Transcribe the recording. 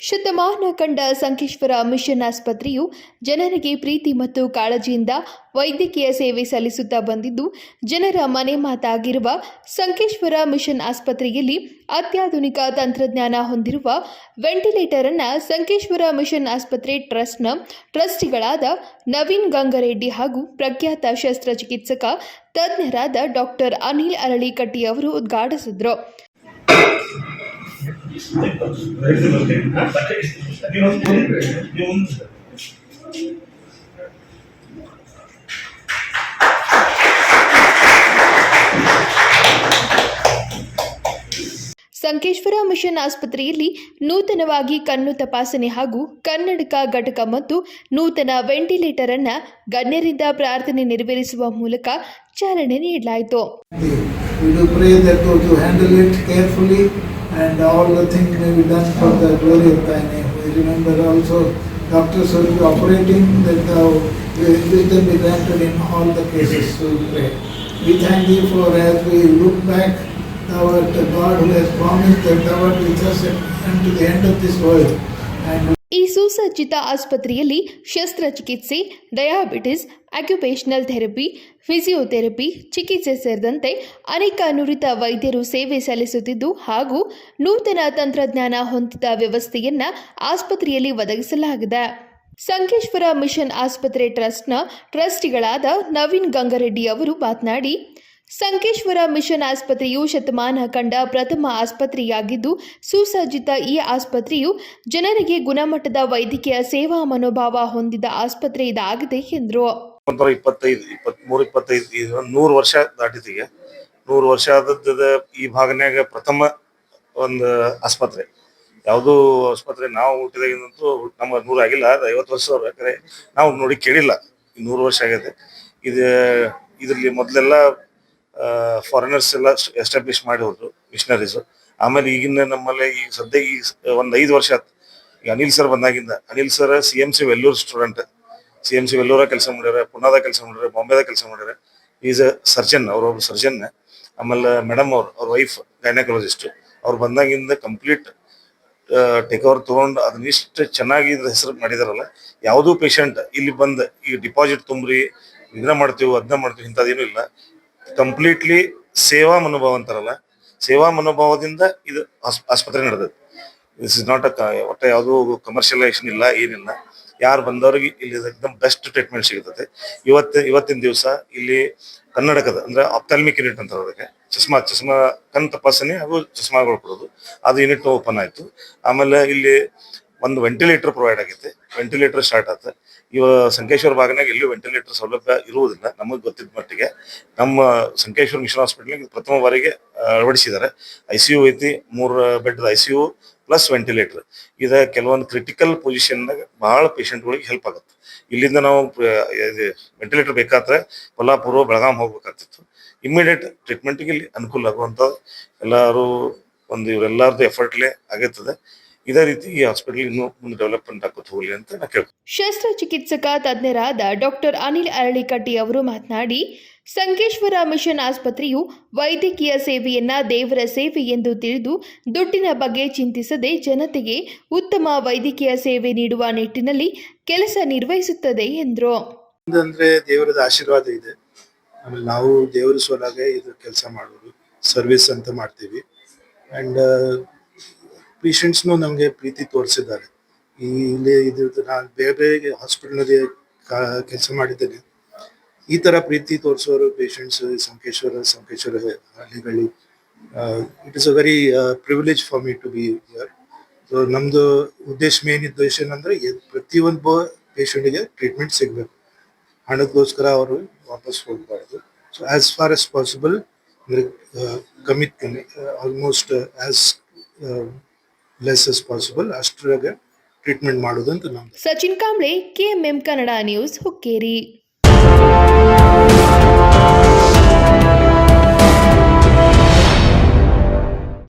ಶತಮಾನ ಕಂಡ ಸಂಕೇಶ್ವರ ಮಿಷನ್ ಆಸ್ಪತ್ರೆಯು ಜನರಿಗೆ ಪ್ರೀತಿ ಮತ್ತು ಕಾಳಜಿಯಿಂದ ವೈದ್ಯಕೀಯ ಸೇವೆ ಸಲ್ಲಿಸುತ್ತಾ ಬಂದಿದ್ದು, ಜನರ ಮನೆ ಮಾತಾಗಿರುವ ಸಂಕೇಶ್ವರ ಮಿಷನ್ ಆಸ್ಪತ್ರೆಯಲ್ಲಿ ಅತ್ಯಾಧುನಿಕ ತಂತ್ರಜ್ಞಾನ ಹೊಂದಿರುವ ವೆಂಟಿಲೇಟರ್ ಅನ್ನು ಸಂಕೇಶ್ವರ ಮಿಷನ್ ಆಸ್ಪತ್ರೆ ಟ್ರಸ್ಟ್ನ ಟ್ರಸ್ಟಿಗಳಾದ ನವೀನ್ ಗಂಗರೆಡ್ಡಿ ಹಾಗೂ ಪ್ರಖ್ಯಾತ ಶಸ್ತ್ರಚಿಕಿತ್ಸಕ, ತಜ್ಞರಾದ ಡಾಕ್ಟರ್ ಅನಿಲ್ ಅರಳಿಕಟ್ಟಿ ಅವರು ಉದ್ಘಾಟಿಸಿದರು. ಸಂಕೇಶ್ವರ ಮಿಷನ್ ಆಸ್ಪತ್ರೆಯಲ್ಲಿ ನೂತನವಾಗಿ ಕಣ್ಣು ತಪಾಸಣೆ ಹಾಗೂ ಕನ್ನಡಕ ಘಟಕ ಮತ್ತು ನೂತನ ವೆಂಟಿಲೇಟರ್ ಅನ್ನ ಗಣ್ಯರಿಂದ ಪ್ರಾರ್ಥನೆ ನೆರವೇರಿಸುವ ಮೂಲಕ ಚಾಲನೆ ನೀಡಲಾಯಿತು. We and all the things may be done for the glory of thy name. We remember also doctors who operating that thou will wisdom be granted in all the cases. We pray. We thank thee for as we look back, thou art the God who has promised that thou art with us unto the end of this world. And ಈ ಸುಸಜ್ಜಿತ ಆಸ್ಪತ್ರೆಯಲ್ಲಿ ಶಸ್ತ್ರಚಿಕಿತ್ಸೆ, diabetes occupational therapy, physiotherapy, ಚಿಕಿತ್ಸೆ ಸೇರಿದಂತೆ ಅನೇಕ ನುರಿತ ವೈದ್ಯರು ಸೇವೆ ಸಲ್ಲಿಸುತ್ತಿದ್ದು ಹಾಗೂ ನೂತನ ತಂತ್ರಜ್ಞಾನ ಹೊಂದಿದ ವ್ಯವಸ್ಥೆಯನ್ನು ಆಸ್ಪತ್ರೆಯಲ್ಲಿ ಒದಗಿಸಲಾಗಿದೆ. ಸಂಕೇಶ್ವರ ಮಿಷನ್ ಆಸ್ಪತ್ರೆ ಟ್ರಸ್ಟ್ನ ಟ್ರಸ್ಟಿಗಳಾದ ನವೀನ್ ಗಂಗರೆಡ್ಡಿ ಅವರು ಮಾತನಾಡಿ ಸಂಕೇಶ್ವರ ಮಿಷನ್ ಆಸ್ಪತ್ರೆಯು ಶತಮಾನ ಕಂಡ ಪ್ರಥಮ ಆಸ್ಪತ್ರೆಯಾಗಿದ್ದು, ಸುಸಜ್ಜಿತ ಈ ಆಸ್ಪತ್ರೆಯು ಜನರಿಗೆ ಗುಣಮಟ್ಟದ ವೈದ್ಯಕೀಯ ಸೇವಾ ಮನೋಭಾವ ಹೊಂದಿದ ಆಸ್ಪತ್ರೆ ಇದಾಗಿದೆ ಎಂದರು ಇಪ್ಪತ್ತೈದು ಇಪ್ಪತ್ಮೂರು ನೂರು ವರ್ಷ ದಾಟಿದೀಗ. ನೂರು ವರ್ಷ ಈ ಭಾಗನ್ಯಾಗ ಪ್ರಥಮ ಒಂದು ಆಸ್ಪತ್ರೆ. ಯಾವುದು ಆಸ್ಪತ್ರೆ ನಾವು ಹುಟ್ಟಿದಾಗಿಂದಂತೂ ನಮ್ಮ ನೂರು ಆಗಿಲ್ಲ ಐವತ್ತು ವರ್ಷ ನಾವು ನೋಡಿ ಕೇಳಿಲ್ಲ. ನೂರು ವರ್ಷ ಆಗಿದೆ. ಇದು, ಇದರಲ್ಲಿ ಮೊದಲೆಲ್ಲ ಫಾರಿನರ್ಸ್ ಎಲ್ಲ ಎಸ್ಟಾಬ್ಲಿಷ್ ಮಾಡಿದ್ರು ಮಿಷನರೀಸ್ ಆಮೇಲೆ ಈಗಿನ ನಮ್ಮಲ್ಲಿ ಈಗ ಸದ್ಯ ಈ ಒಂದು ಐದು ವರ್ಷ ಆಯ್ತು ಈಗ ಅನಿಲ್ ಸರ್ ಬಂದಾಗಿಂದ. Anil sir C M C Vellore student C M C ವೆಲ್ಲೂರ ಕೆಲಸ ಮಾಡ್ಯಾರ, ಪುನಾದ ಕೆಲಸ ಮಾಡ್ಯಾರ ಬಾಂಬೆದಾಗ ಕೆಲಸ ಮಾಡ್ಯಾರ. ಈಸ್ ಅ ಸರ್ಜನ್ ಅವ್ರೊಬ್ರು ಸರ್ಜನ್ ಆಮೇಲೆ ಮೇಡಮ್ ಅವ್ರು, ಅವ್ರ ವೈಫ್ ಗೈನಕಾಲಜಿಸ್ಟ್ ಅವ್ರು ಬಂದಾಗಿಂದ ಕಂಪ್ಲೀಟ್ ಟೇಕ್ ಓವರ್ ತೊಗೊಂಡು ಅದನ್ನ ಇಷ್ಟು ಚೆನ್ನಾಗಿ ಹೆಸರು ಮಾಡಿದಾರಲ್ಲ, ಯಾವುದೂ ಪೇಷಂಟ್ ಇಲ್ಲಿ ಬಂದು ಈ ಡಿಪಾಸಿಟ್ ತುಂಬ್ರಿ, ಇದನ್ನ ಮಾಡ್ತೀವಿ ಅದನ್ನ ಮಾಡ್ತೀವಿ, ಇಂಥದ್ದೇನು ಇಲ್ಲ. ಕಂಪ್ಲೀಟ್ಲಿ ಸೇವಾ ಮನೋಭಾವ ಅಂತಾರಲ್ಲ, ಸೇವಾ ಮನೋಭಾವದಿಂದ ಇದು ಆಸ್- ಆಸ್ಪತ್ರೆ ನಡೆದದ್ದು. ದಿಸ್ ಇಸ್ ನಾಟ್ ಅ ಒಟ್ಟು ಯಾವುದೂ ಕಮರ್ಷಿಯಲೈಸೇಷನ್ ಇಲ್ಲ, ಏನಿಲ್ಲ. ಯಾರು ಬಂದವ್ರಿಗೆ ಇಲ್ಲಿ ಎಕ್ದಮ್ ಬೆಸ್ಟ್ ಟ್ರೀಟ್ಮೆಂಟ್ ಸಿಗುತ್ತೆ ಇವತ್ತು, ಇವತ್ತಿನ ದಿವಸ ಇಲ್ಲಿ ಕನ್ನಡಕದ, ಅಂದ್ರೆ ಅಪ್ತಾಲ್ಮಿಕ್ ಯೂನಿಟ್ ಅಂತಾರೆ ಅದಕ್ಕೆ. ಚಸ್ಮಾ ಚಸ್ಮಾ, ಕಣ್ ತಪಾಸಣೆ ಹಾಗೂ ಚಸ್ಮಾಗಳು ಕೊಡೋದು. ಅದು ಯೂನಿಟ್ ಓಪನ್ ಆಯಿತು. ಆಮೇಲೆ ಇಲ್ಲಿ ಒಂದು ವೆಂಟಿಲೇಟರ್ ಪ್ರೊವೈಡ್ ಆಗೈತಿ. ವೆಂಟಿಲೇಟರ್ ಸ್ಟಾರ್ಟ್ ಆಯ್ತು ಇವ ಸಂಕೇಶ್ವರ ಭಾಗನಾಗ ಎಲ್ಲೂ ವೆಂಟಿಲೇಟರ್ ಸೌಲಭ್ಯ ಇರುವುದಿಲ್ಲ, ನಮಗೆ ಗೊತ್ತಿದ್ದ ಮಟ್ಟಿಗೆ. ನಮ್ಮ ಸಂಕೇಶ್ವರ ಮಿಷನ್ ಹಾಸ್ಪಿಟಲ್ ಪ್ರಥಮ ಬಾರಿಗೆ ಅಳವಡಿಸಿದ್ದಾರೆ ಐ ಸಿ ಯು ಐತಿ, ಮೂರು bed I C U plus ventilator ಇದ ಕೆಲವೊಂದು ಕ್ರಿಟಿಕಲ್ ಪೊಸಿಷನ್ನಾಗ ಭಾಳ ಪೇಷಂಟ್ಗಳಿಗೆ ಹೆಲ್ಪ್ ಆಗುತ್ತೆ. ಇಲ್ಲಿಂದ ನಾವು ವೆಂಟಿಲೇಟರ್ ಬೇಕಾದ್ರೆ ಕೊಲ್ಲಾಪುರ, ಬೆಳಗಾಂ ಹೋಗ್ಬೇಕಾಗ್ತಿತ್ತು. ಇಮ್ಮಿಡಿಯೇಟ್ ಟ್ರೀಟ್ಮೆಂಟ್ಗೆ ಇಲ್ಲಿ ಅನುಕೂಲ ಆಗುವಂಥ ಎಲ್ಲರೂ ಒಂದು ಇವರೆಲ್ಲರದ್ದು ಎಫರ್ಟ್ಲೆ ಆಗೈತದೆ. ಇದೇ ರೀತಿ ಈ ಹಾಸ್ಪಿಟಲ್ ಇನ್ನೂ ಮುಂದೆ ಡೆವಲಪ್ಮೆಂಟ್ ಆಗುತ್ತೆ ಹೋಗಲಿ ಅಂತ ನಾ ಕೇಳ್ತೀನಿ ಶಸ್ತ್ರಚಿಕಿತ್ಸಕ ತಜ್ಞರಾದ ಡಾಕ್ಟರ್ ಅನಿಲ್ ಅರಳಿಕಟ್ಟಿ ಅವರು ಮಾತನಾಡಿ ಸಂಕೇಶ್ವರ ಮಿಷನ್ ಆಸ್ಪತ್ರೆಯು ವೈದ್ಯಕೀಯ ಸೇವೆಯನ್ನ ದೇವರ ಸೇವೆ ಎಂದು ತಿಳಿದು ದುಡ್ಡಿನ ಬಗ್ಗೆ ಚಿಂತಿಸದೆ ಜನತೆಗೆ ಉತ್ತಮ ವೈದ್ಯಕೀಯ ಸೇವೆ ನೀಡುವ ನಿಟ್ಟಿನಲ್ಲಿ ಕೆಲಸ ನಿರ್ವಹಿಸುತ್ತದೆ ಎಂದರು. ಅಂದ್ರೆ ದೇವರದ ಆಶೀರ್ವಾದ ಇದೆ. ಆಮೇಲೆ ನಾವು ದೇವರ ಸೊಲಾಗೆ ಇದು ಕೆಲಸ ಮಾಡೋದು ಸರ್ವಿಸ್ ಅಂತ ಮಾಡ್ತೀವಿ. ಅಂಡ್ ಪೇಷಂಟ್ಸ್ನು ನಮಗೆ ಪ್ರೀತಿ ತೋರಿಸಿದ್ದಾರೆ. ಈ ಇಲ್ಲಿ ಇದ್ರದ್ದು ನಾನು ಬೇರೆ ಬೇರೆ ಹಾಸ್ಪಿಟಲ್ನಲ್ಲಿ ಕೆಲಸ ಮಾಡಿದ್ದೇನೆ. ಈ ತರ ಪ್ರೀತಿ ತೋರಿಸೋರು patients Sankeshwar Sankeshwar ಹಳ್ಳಿಗಳಿ. It is a very privilege for me to be here so ನಮ್ದು ಉದ್ದೇಶ ಮೇನ್ ಉದ್ದೇಶ ಏನಂದ್ರೆ ಪ್ರತಿಯೊಂದು ಪೇಷಂಟ್ಗೆ ಟ್ರೀಟ್ಮೆಂಟ್ ಸಿಗಬೇಕು. ಹಣಕ್ಕೋಸ್ಕರ ಅವರು ವಾಪಸ್ ಹೋಗಬಾರ್ದು. So as far as possible ಕಮ್ಮಿ ಕಮ್ಮಿ almost as less as possible ಅಷ್ಟರಾಗ treatment ಮಾಡೋದು ಅಂತ ನಮ್ದು. Sachin Kamble KMM Kannada news Hukkeri.